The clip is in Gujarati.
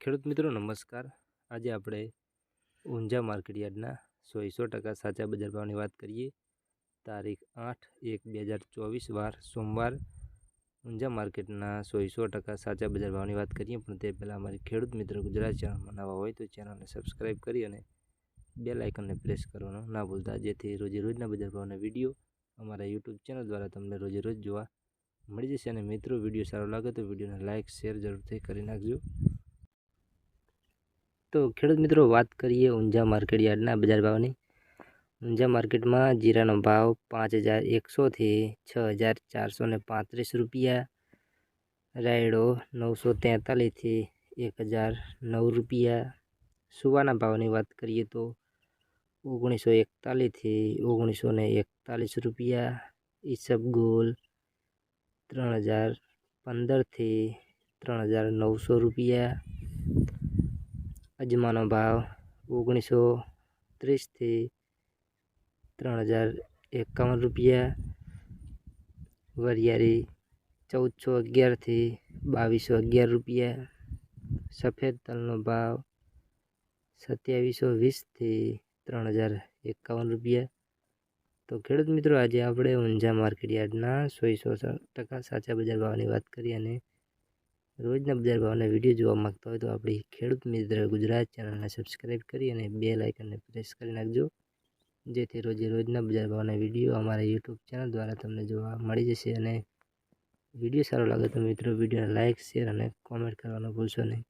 ખેડૂત મિત્રો, નમસ્કાર. આજે આપણે ઊંઝા માર્કેટ યાર્ડના સો સો ટકા સાચા બજાર ભાવની વાત કરીએ. તારીખ આઠ એક બે હજાર ચોવીસ, વાર સોમવાર. ઊંઝા માર્કેટના સો સો ટકા સાચા બજાર ભાવની વાત કરીએ, પણ તે પહેલાં અમારી ખેડૂત મિત્ર ગુજરાત ચેનલમાં નવા હોય તો ચેનલને સબસ્ક્રાઈબ કરી અને બે લાઇકનને પ્રેસ કરવાનું ના ભૂલતા, જેથી રોજે રોજના બજાર ભાવના વીડિયો અમારા યુટ્યુબ ચેનલ દ્વારા તમને રોજે રોજ જોવા મળી જશે. અને મિત્રો, વીડિયો સારો લાગે તો વિડીયોને લાઇક, શેર જરૂરથી કરી નાખજો. તો ખેડૂત મિત્રો, વાત કરીએ ઊંઝા માર્કેટ યાર્ડના બજાર ભાવની. ઊંઝા માર્કેટમાં જીરાનો ભાવ પાંચ હજાર એકસોથી છ હજાર ચારસો ને પાંત્રીસ રૂપિયા. રાયડો નવસો તેતાલીસથી એક હજાર નવ રૂપિયા. સુવાના ભાવની વાત કરીએ તો ઓગણીસો એકતાલીસથી ઓગણીસો ને એકતાલીસ રૂપિયા. ઈસબગુલ ત્રણ હજાર પંદરથી ત્રણ હજાર નવસો રૂપિયા. અજમાનો ભાવ ઓગણીસો ત્રીસથી ત્રણ હજાર એકાવન રૂપિયા, વરિયાળી ચૌદસો અગિયારથી બાવીસો અગિયાર રૂપિયા, સફેદ તલનો ભાવ સત્યાવીસો વીસથી ત્રણ હજાર એકાવન રૂપિયા. તો ખેડૂત મિત્રો, આજે આપણે ઊંઝા માર્કેટ યાર્ડના સોળસો ટકા સાચા બજાર ભાવની વાત કરી અને રોજના બજાર ભાવના વીડિયો જોવા માગતા હોય તો આપણી ખેડૂત મિત્ર ગુજરાત ચેનલને સબસ્ક્રાઈબ કરી અને બે લાઇકનને પ્રેસ કરી નાખજો. જેથી રોજે રોજના બજાર ભાવના વીડિયો અમારા યુટ્યુબ ચેનલ દ્વારા તમને જોવા મળી જશે અને વીડિયો સારો લાગે તો મિત્રો વિડીયોને લાઇક શેર અને કોમેન્ટ કરવાનું ભૂલશો નહીં.